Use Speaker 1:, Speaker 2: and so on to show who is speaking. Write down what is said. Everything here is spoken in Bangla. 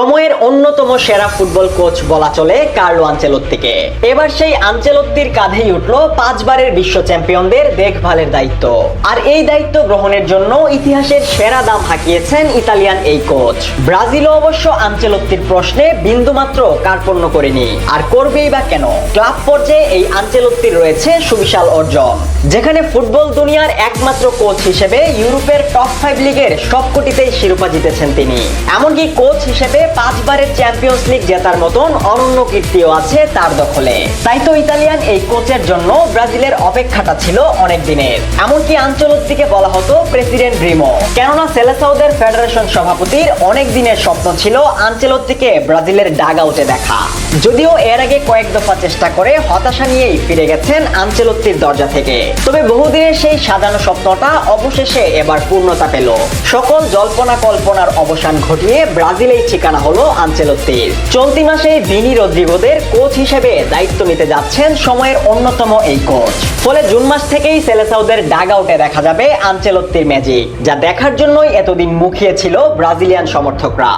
Speaker 1: সময়ের অন্যতম সেরা ফুটবল কোচ বলা চলে কার্লো আঞ্চেলত্তিকে এবার সেই আঞ্চেলত্তির কাঁধেই উঠল পাঁচবারের বিশ্ব চ্যাম্পিয়নদের দেখভালের দায়িত্ব। আর এই দায়িত্ব গ্রহণের জন্য ইতিহাসের সেরা দাম হাঁকিয়েছেন ইতালিয়ান এই কোচ। ব্রাজিলও অবশ্য আঞ্চেলত্তির প্রশ্নে বিন্দুমাত্র কার্পণ্য করেনি। আর করবেই বা কেন? ক্লাব পর্যায়ে এই আঞ্চেলত্তির রয়েছে সুবিশাল অর্জন, যেখানে ফুটবল দুনিয়ার একমাত্র কোচ হিসেবে ইউরোপের টপ ফাইভ লিগের সবকটিতেই শিরোপা জিতেছেন তিনি। এমনকি কোচ হিসেবে পাঁচবারের চ্যাম্পিয়ন্স লিগ জেতার মতন অনন্য কীর্তিও আছে তার দখলে। তাই তো ইতালিয়ান এই কোচের জন্য ব্রাজিলের অপেক্ষাটা ছিল অনেক দিনের। এমনকি আঞ্চলত্তিকে বলা হতো প্রেসিডেন্ট ড্রিমো কেননা সেলেসাউদের ফেডারেশন সভাপতির অনেক দিনের স্বপ্ন ছিল আঞ্চলত্তিকে ব্রাজিলের ডাগ আউটে দেখা। যদিও এর আগে কয়েক দফা চেষ্টা করে হতাশা নিয়েই ফিরে গেছেন আঞ্চলত্তির দরজা থেকে। তবে বহুদিনের সেই সাজানো স্বপ্নটা অবশেষে এবার পূর্ণতা পেল। সকল জল্পনা কল্পনার অবসান ঘটিয়ে ব্রাজিলেই ঠিকানা হলো আঞ্চেলত্তির চলতি মাসে ভিনি রদ্রিগোদের কোচ হিসেবে দায়িত্ব নিতে যাচ্ছেন সময়ের অন্যতম এই কোচ। ফলে জুন মাস থেকেই সেলেসাউদের ডাগ আউটে দেখা যাবে আঞ্চেলত্তির ম্যাজিক, যা দেখার জন্যই এতদিন মুখিয়ে ছিল ব্রাজিলিয়ান সমর্থকরা।